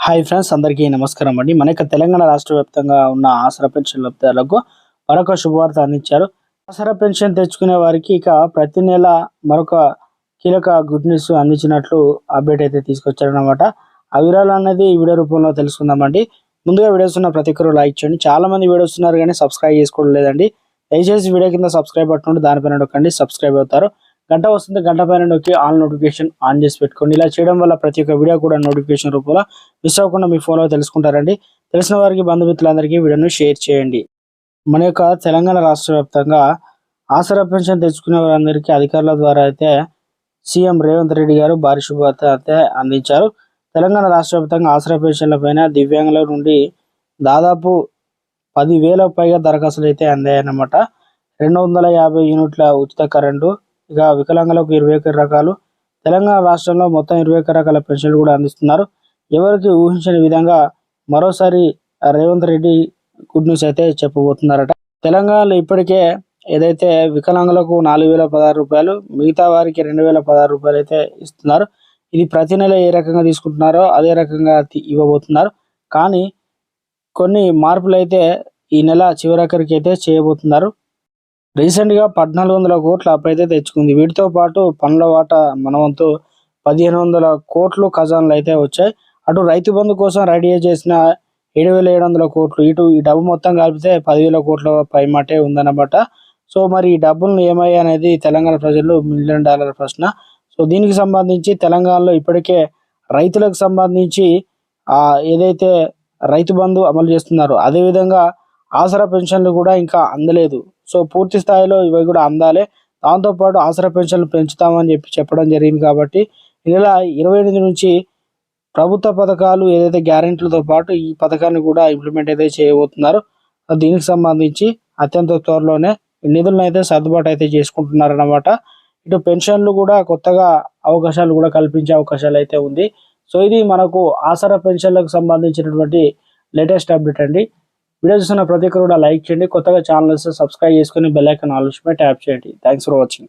Hi friends అందరికీ నమస్కారం అండి. మన యొక్క తెలంగాణ రాష్ట్ర వ్యాప్తంగా ఉన్న ఆసరా పెన్షన్ లబ్ధిదారులకు మరొక శుభవార్త అందించారు. ఆసరా పెన్షన్ తెచ్చుకునే వారికి ఇక ప్రతి నెల మరొక కీలక గుడ్ న్యూస్ అందించినట్లు అప్డేట్ అయితే తీసుకొచ్చారనమాట ఆ వివరాలు అనేది ఈ వీడియో రూపంలో తెలుసుకుందామండి. ముందుగా వీడియోస్ ఉన్న ప్రతి ఒక్కరు లైక్ చేయండి. చాలా మంది వీడియోస్ ఉన్నారు కానీ సబ్స్క్రైబ్ చేసుకోవడం లేదండి. దయచేసి వీడియో కింద సబ్స్క్రైబ్ బటన్ దానిపైన నొక్కండి సబ్స్క్రైబ్ అవుతారు. గంట వస్తుంది గంట పైన నొక్కి ఆల్ నోటిఫికేషన్ ఆన్ చేసి పెట్టుకోండి. ఇలా చేయడం వల్ల ప్రతి ఒక్క వీడియో కూడా నోటిఫికేషన్ రూపంలో మిస్ అవ్వకుండా మీ ఫోన్లో తెలుసుకుంటారండి. తెలిసిన వారికి బంధుమిత్రులందరికీ వీడియోను షేర్ చేయండి. మన యొక్క తెలంగాణ రాష్ట్ర వ్యాప్తంగా ఆసరా పెన్షన్ తెచ్చుకునే వారందరికీ అధికారుల ద్వారా అయితే సీఎం రేవంత్ రెడ్డి గారు భారీ శుభవార్త అయితే అందించారు. తెలంగాణ రాష్ట్ర వ్యాప్తంగా ఆసరా పెన్షన్ల పైన దివ్యాంగుల నుండి దాదాపు పదివేల పైగా దరఖాస్తులు అయితే అందాయన్నమాట. రెండు వందల యాభై యూనిట్ల ఉచిత కరెంటు ఇక వికలాంగులకు ఇరవై ఒక్క రకాలు తెలంగాణ రాష్ట్రంలో మొత్తం ఇరవై ఒక్క రకాల పెన్షన్లు కూడా అందిస్తున్నారు. ఎవరికి ఊహించని విధంగా మరోసారి రేవంత్ రెడ్డి గుడ్ న్యూస్ అయితే చెప్పబోతున్నారట. తెలంగాణలో ఇప్పటికే ఏదైతే వికలాంగులకు నాలుగు వేల పదహారు రూపాయలు మిగతా వారికి రెండు వేల పదహారు రూపాయలు అయితే ఇస్తున్నారు. ఇది ప్రతి నెల ఏ రకంగా తీసుకుంటున్నారో అదే రకంగా ఇవ్వబోతున్నారు. కానీ కొన్ని మార్పులు అయితే ఈ నెల చివరాఖరికి అయితే చేయబోతున్నారు. రీసెంట్గా పద్నాలుగు వందల కోట్ల అప్పు అయితే తెచ్చుకుంది. వీటితో పాటు పనుల వాటా మనవంతు పదిహేను వందల కోట్లు ఖజానాలు అయితే వచ్చాయి. అటు రైతు బంధు కోసం రెడీ చేసిన ఏడు వేల ఏడు వందల కోట్లు ఇటు ఈ డబ్బు మొత్తం కలిపితే పదివేల కోట్ల పైమాటే ఉందన్నమాట. సో మరి ఈ డబ్బులను ఏమయ్యా అనేది తెలంగాణ ప్రజలు మిలియన్ డాలర్ ప్రశ్న. సో దీనికి సంబంధించి తెలంగాణలో ఇప్పటికే రైతులకు సంబంధించి ఏదైతే రైతు బంధు అమలు చేస్తున్నారో అదేవిధంగా ఆసరా పెన్షన్లు కూడా ఇంకా అందలేదు. సో పూర్తి స్థాయిలో ఇవి కూడా అందాలి. దాంతోపాటు ఆసరా పెన్షన్లు పెంచుతామని చెప్పి చెప్పడం జరిగింది కాబట్టి ఈ నెల ఇరవై ఎనిమిది నుంచి ప్రభుత్వ పథకాలు ఏదైతే గ్యారెంటీలతో పాటు ఈ పథకాన్ని కూడా ఇంప్లిమెంట్ అయితే చేయబోతున్నారు. దీనికి సంబంధించి అత్యంత త్వరలోనే నిధులను అయితే సర్దుబాటు అయితే చేసుకుంటున్నారు అన్నమాట ఇటు పెన్షన్లు కూడా కొత్తగా అవకాశాలు కూడా కల్పించే అవకాశాలు అయితే ఉంది. సో ఇది మనకు ఆసరా పెన్షన్లకు సంబంధించినటువంటి లేటెస్ట్ అప్డేట్ అండి. వీడియో చూసిన ప్రతి ఒక్కరు కూడా లైక్ చేయండి. కొత్తగా ఛానల్ సబ్స్క్రైబ్ చేసుకుని బెల్ ఐకాన్ ఆలోచన ట్యాప్ చేయండి. Thanks for watching